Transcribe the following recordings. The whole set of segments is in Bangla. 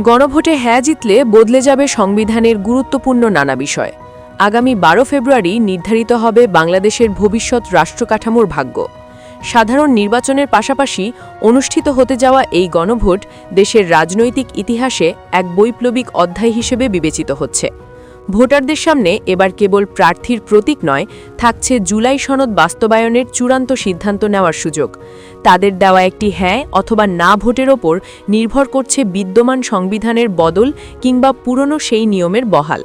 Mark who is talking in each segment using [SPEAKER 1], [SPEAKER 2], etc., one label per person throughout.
[SPEAKER 1] গণভোটে হ্যাঁ জিতলে বদলে যাবে সংবিধানের গুরুত্বপূর্ণ নানা বিষয়। আগামী বারো ফেব্রুয়ারি নির্ধারিত হবে বাংলাদেশের ভবিষ্যৎ রাষ্ট্রকাঠামোর ভাগ্য। সাধারণ নির্বাচনের পাশাপাশি অনুষ্ঠিত হতে যাওয়া এই গণভোট দেশের রাজনৈতিক ইতিহাসে এক বৈপ্লবিক অধ্যায় হিসেবে বিবেচিত হচ্ছে। ভোটারদের সামনে এবার কেবল প্রার্থীর প্রতীক নয়, থাকছে জুলাই সনদ বাস্তবায়নের চূড়ান্ত সিদ্ধান্ত নেওয়ার সুযোগ। তাদের দেওয়া একটি হ্যাঁ অথবা না ভোটের ওপর নির্ভর করছে বিদ্যমান সংবিধানের বদল কিংবা পুরনো সেই নিয়মের বহাল।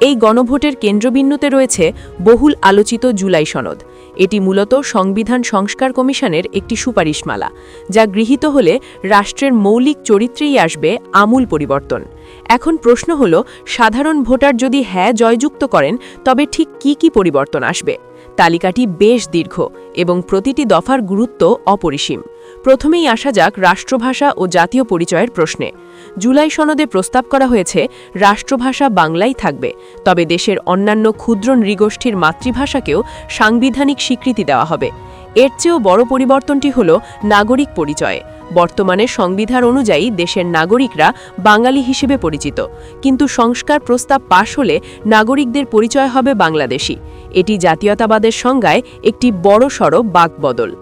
[SPEAKER 1] এই গণভোটের কেন্দ্রবিন্দুতে রয়েছে বহুল আলোচিত জুলাই সনদ। এটি মূলত সংবিধান সংস্কার কমিশনের একটি সুপারিশমালা, যা গৃহীত হলে রাষ্ট্রের মৌলিক চরিত্রেই আসবে আমূল পরিবর্তন। এখন প্রশ্ন হল, সাধারণ ভোটার যদি হ্যাঁ জয়যুক্ত করেন, তবে ঠিক কি কি পরিবর্তন আসবে? তালিকাটি বেশ দীর্ঘ এবং প্রতিটি দফার গুরুত্ব অপরিসীম। প্রথমেই আসা যাক রাষ্ট্রভাষা ও জাতীয় পরিচয়ের প্রশ্নে। জুলাই সনদে প্রস্তাব করা হয়েছে, রাষ্ট্রভাষা বাংলাই থাকবে, তবে দেশের অন্যান্য ক্ষুদ্র নৃগোষ্ঠীর মাতৃভাষাকেও সাংবিধানিক স্বীকৃতি দেওয়া হবে। এর চেয়েও বড় পরিবর্তনটি হল নাগরিক পরিচয়ে। বর্তমানে সংবিধান অনুযায়ী দেশের নাগরিকরা বাঙালি হিসেবে পরিচিত। কিন্তু সংস্কার প্রস্তাব পাশ হলে নাগরিকদের পরিচয় হবে বাংলাদেশি। এটি জাতীয়তাবাদের সংজ্ঞায় একটি বড় সড় বাকবদল।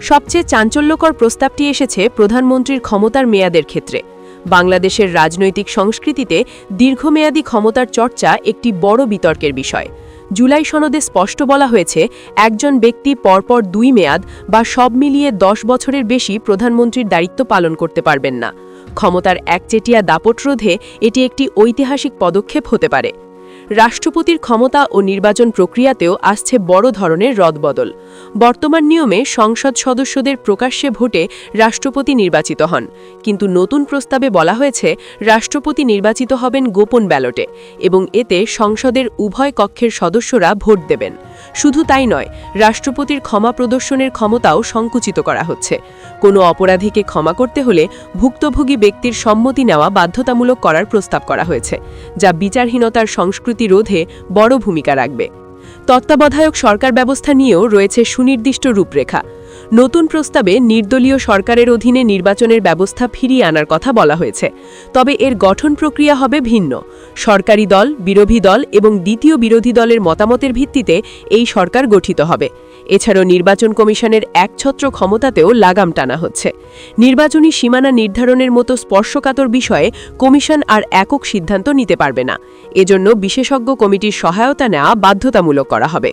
[SPEAKER 1] সবচেয়ে চাঞ্চল্যকর প্রস্তাবটি এসেছে প্রধানমন্ত্রীর ক্ষমতার মেয়াদের ক্ষেত্রে। বাংলাদেশের রাজনৈতিক সংস্কৃতিতে দীর্ঘমেয়াদী ক্ষমতার চর্চা একটি বড় বিতর্কের বিষয়। জুলাই সনদে স্পষ্ট বলা হয়েছে, একজন ব্যক্তি পরপর দুই মেয়াদ বা সব মিলিয়ে দশ বছরের বেশি প্রধানমন্ত্রীর দায়িত্ব পালন করতে পারবেন না। ক্ষমতার একচেটিয়া দাপট রোধে এটি একটি ঐতিহাসিক পদক্ষেপ হতে পারে। রাষ্ট্রপতির ক্ষমতা ও নির্বাচন প্রক্রিয়াতেও আসছে বড় ধরনের রদবদল। বর্তমান নিয়মে সংসদ সদস্যদের প্রকাশ্যে ভোটে রাষ্ট্রপতি নির্বাচিত হন। কিন্তু নতুন প্রস্তাবে বলা হয়েছে, রাষ্ট্রপতি নির্বাচিত হবেন গোপন ব্যালটে এবং এতে সংসদের উভয় কক্ষের সদস্যরা ভোট দেবেন। শুধু তাই নয়, রাষ্ট্রপতির ক্ষমা প্রদর্শনের ক্ষমতাও সংকুচিত করা হচ্ছে। কোনো অপরাধীকে ক্ষমা করতে হলে ভুক্তভোগী ব্যক্তির সম্মতি নেওয়া বাধ্যতামূলক করার প্রস্তাব করা হয়েছে, যা বিচারহীনতার সংস্কৃতি রোধে বড় ভূমিকা রাখবে। তত্ত্বাবধায়ক সরকার ব্যবস্থা নিয়েও রয়েছে সুনির্দিষ্ট রূপরেখা। নতুন প্রস্তাবে নির্দলীয় সরকারের অধীনে নির্বাচনের ব্যবস্থা ফিরিয়ে আনার কথা বলা হয়েছে। তবে এর গঠন প্রক্রিয়া হবে ভিন্ন। সরকারি দল, বিরোধী দল এবং দ্বিতীয় বিরোধী দলের মতামতের ভিত্তিতে এই সরকার গঠিত হবে। এছাড়াও নির্বাচন কমিশনের একছত্র ক্ষমতাতেও লাগাম টানা হচ্ছে। নির্বাচনী সীমানা নির্ধারণের মতো স্পর্শকাতর বিষয়ে কমিশন আর একক সিদ্ধান্ত নিতে পারবে না। এজন্য বিশেষজ্ঞ কমিটির সহায়তা নেওয়া বাধ্যতামূলক করা হবে।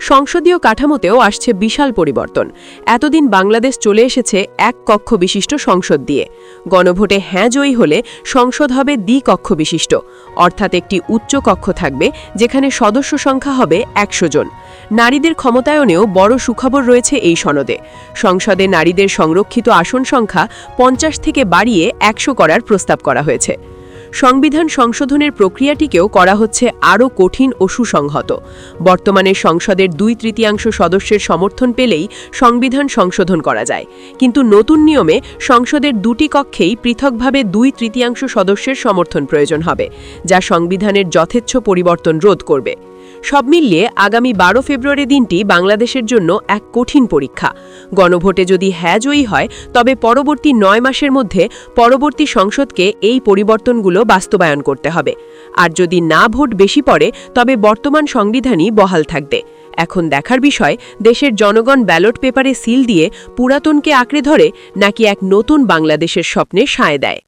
[SPEAKER 1] সংসদীয় কাঠামোতেও আসছে বিশাল পরিবর্তন। এতদিন বাংলাদেশ চলে এসেছে এক কক্ষ বিশিষ্ট সংসদ দিয়ে। গণভোটে হ্যাঁ জয়ী হলে সংসদ হবে দ্বিকক্ষ বিশিষ্ট। অর্থাৎ একটি উচ্চ কক্ষ থাকবে, যেখানে সদস্য সংখ্যা হবে একশো জন। নারীদের ক্ষমতায়নেও বড় সুখবর রয়েছে এই সনদে। সংসদে নারীদের সংরক্ষিত আসন সংখ্যা পঞ্চাশ থেকে বাড়িয়ে একশো করার প্রস্তাব করা হয়েছে। সংবিধান সংশোধনের প্রক্রিয়াটিকেও করা হচ্ছে আরও কঠিন ও সুসংহত। বর্তমানে সংসদের দুই তৃতীয়াংশ সদস্যের সমর্থন পেলেই সংবিধান সংশোধন করা যায়। কিন্তু নতুন নিয়মে সংসদের দুটি কক্ষেই পৃথকভাবে দুই তৃতীয়াংশ সদস্যের সমর্থন প্রয়োজন হবে, যা সংবিধানের যথেচ্ছ পরিবর্তন রোধ করবে। সব মিলিয়ে আগামী বারো ফেব্রুয়ারি দিনটি বাংলাদেশের জন্য এক কঠিন পরীক্ষা। গণভোটে যদি হ্যাঁ জয়ী হয়, তবে পরবর্তী নয় মাসের মধ্যে পরবর্তী সংসদকে এই পরিবর্তনগুলো বাস্তবায়ন করতে হবে। আর যদি না ভোট বেশি পড়ে, তবে বর্তমান সংবিধানই বহাল থাকবে। এখন দেখার বিষয়, দেশের জনগণ ব্যালট পেপারে সিল দিয়ে পুরাতনকে আঁকড়ে ধরে, নাকি এক নতুন বাংলাদেশের স্বপ্নে সায় দেয়?